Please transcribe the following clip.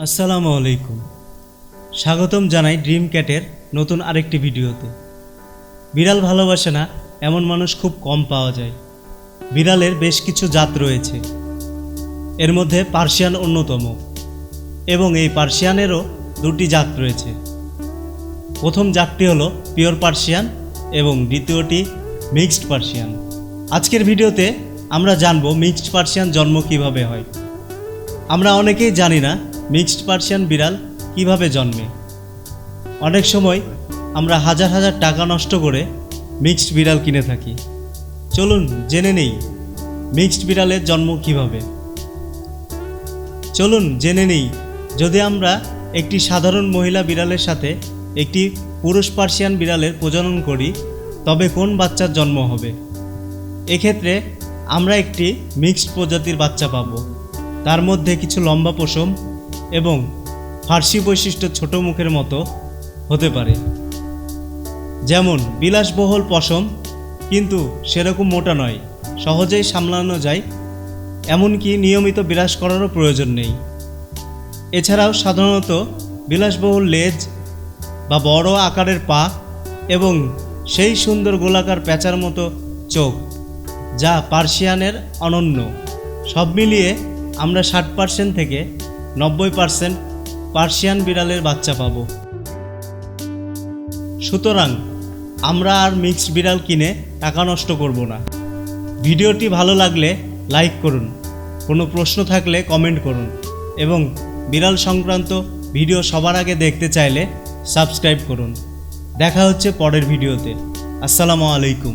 আসসালামু আলাইকুম। স্বাগতম জানাই ড্রিম ক্যাটের নতুন আরেকটি ভিডিওতে। বিড়াল ভালোবাসে না, এমন মানুষ খুব কম পাওয়া যায়। বিড়ালের বেশ কিছু জাত রয়েছে। এর মধ্যে পার্সিয়ান অন্যতম এবং এই পার্সিয়ানেরও দুটি জাত রয়েছে। প্রথম জাতটি হলো পিওর পার্সিয়ান এবং দ্বিতীয়টি মিক্সড পার্সিয়ান। আজকের ভিডিওতে আমরা জানব মিক্সড পার্সিয়ান জন্ম কীভাবে হয়। আমরা অনেকেই জানি না মিক্সড পার্সিয়ান বিড়াল কীভাবে জন্মে? অনেক সময় আমরা হাজার হাজার টাকা নষ্ট করে মিক্সড বিড়াল কিনে থাকি। চলুন জেনে নেই মিক্সড বিড়ালের জন্ম কীভাবে। চলুন জেনে নেই যদি আমরা একটি সাধারণ মহিলা বিড়ালের সাথে একটি পুরুষ পার্সিয়ান বিড়ালের প্রজনন করি, তবে কোন বাচ্চার জন্ম হবে? এক্ষেত্রে আমরা একটি মিক্সড প্রজাতির বাচ্চা পাবো। তার মধ্যে কিছু লম্বা পশম এবং ফার্সি বৈশিষ্ট্য ছোট মুখের মতো হতে পারে। যেমন, বিলাসবহুল পশম কিন্তু সেরকম মোটা নয়, সহজেই সামলানো যায়, এমনকি নিয়মিত বিলাস করারও প্রয়োজন নেই। এছাড়াও সাধারণত বিলাসবহুল লেজ বা বড় আকারের পা এবং সেই সুন্দর গোলাকার প্যাঁচার মতো চোখ, যা পার্সিয়ানের অনন্য। সব মিলিয়ে আমরা ষাট পার্সেন্ট থেকে নব্বই পার্সেন্ট পার্সিয়ান বিড়ালের বাচ্চা পাব। সুতরাং আমরা আর মিক্সড বিড়াল কিনে টাকা নষ্ট করব না। ভিডিওটি ভালো লাগলে লাইক করুন, কোনো প্রশ্ন থাকলে কমেন্ট করুন এবং বিড়াল সংক্রান্ত ভিডিও সবার আগে দেখতে চাইলে সাবস্ক্রাইব করুন। দেখা হচ্ছে পরের ভিডিওতে। আসসালামু আলাইকুম।